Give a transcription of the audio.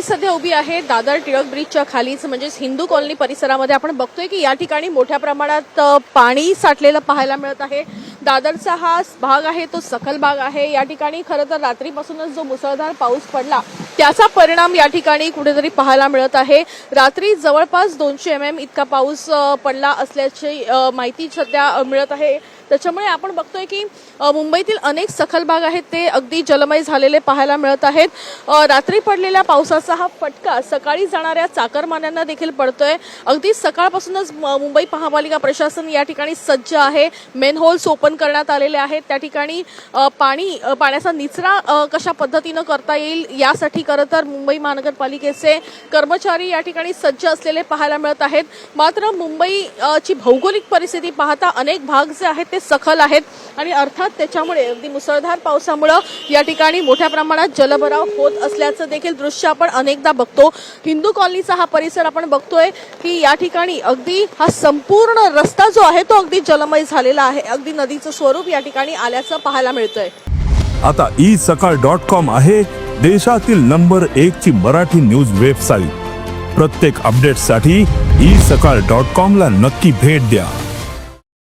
मी सध्या उभी आहे दादर टिळक ब्रिजच्या खालीच म्हणजेच हिंदू कॉलनी परिसरामध्ये आपण बघतोय की या ठिकाणी मोठ्या प्रमाणात पाणी साठलेलं पाहायला मिळत आहे. दादरचा हा भाग आहे तो सखल भाग आहे. या ठिकाणी खरं तर रात्रीपासूनच जो मुसळधार पाऊस पडला त्याचा परिणाम या ठिकाणी कुठेतरी पाहायला मिळत आहे. रात्री जवळपास दोनशे एम एम इतका पाऊस पडला असल्याची माहिती सध्या मिळत आहे. त्याच्यामुळे आपण बघतोय की मुंबईतील अनेक सखल भाग आहेत ते अगदी जलमय झालेले पाहायला मिळत आहेत. रात्री पडलेल्या पावसाचा हा फटका सकाळी जाणाऱ्या चाकरमान्यांना देखील पडतोय. अगदी सकाळपासूनच म- मुंबई महापालिका प्रशासन या ठिकाणी सज्ज आहे. मेन होल्स ओपन करण्यात आलेले आहेत. त्या ठिकाणी पाणी पाण्याचा निचरा कशा पद्धतीनं करता येईल यासाठी खरं तर मुंबई महानगरपालिकेचे कर्मचारी या ठिकाणी सज्ज असलेले पाहायला मिळत आहेत. मात्र मुंबईची भौगोलिक परिस्थिती पाहता अनेक भाग जे आहेत ते सखल आहेत आणि अर्थात त्याच्यामुळे अगदी मुसळधार पावसामुळं या ठिकाणी मोठ्या प्रमाणात जलभराव होत असल्याचं देखील दृश्य आपण अनेकदा बघतो. हिंदू कॉलनीचा हा परिसर आपण बघतोय की या ठिकाणी अगदी हा संपूर्ण रस्ता जो आहे तो अगदी जलमय झालेला आहे. अगदी नदीचं स्वरूप या ठिकाणी आल्याचं पाहायला मिळतंय. आता ई सकाळ डॉट कॉम आहे. देशातील नंबर एक ची मराठी न्यूज वेबसाईट. प्रत्येक अपडेटसाठी ई सकाळ डॉट कॉम ला नक्की भेट द्या.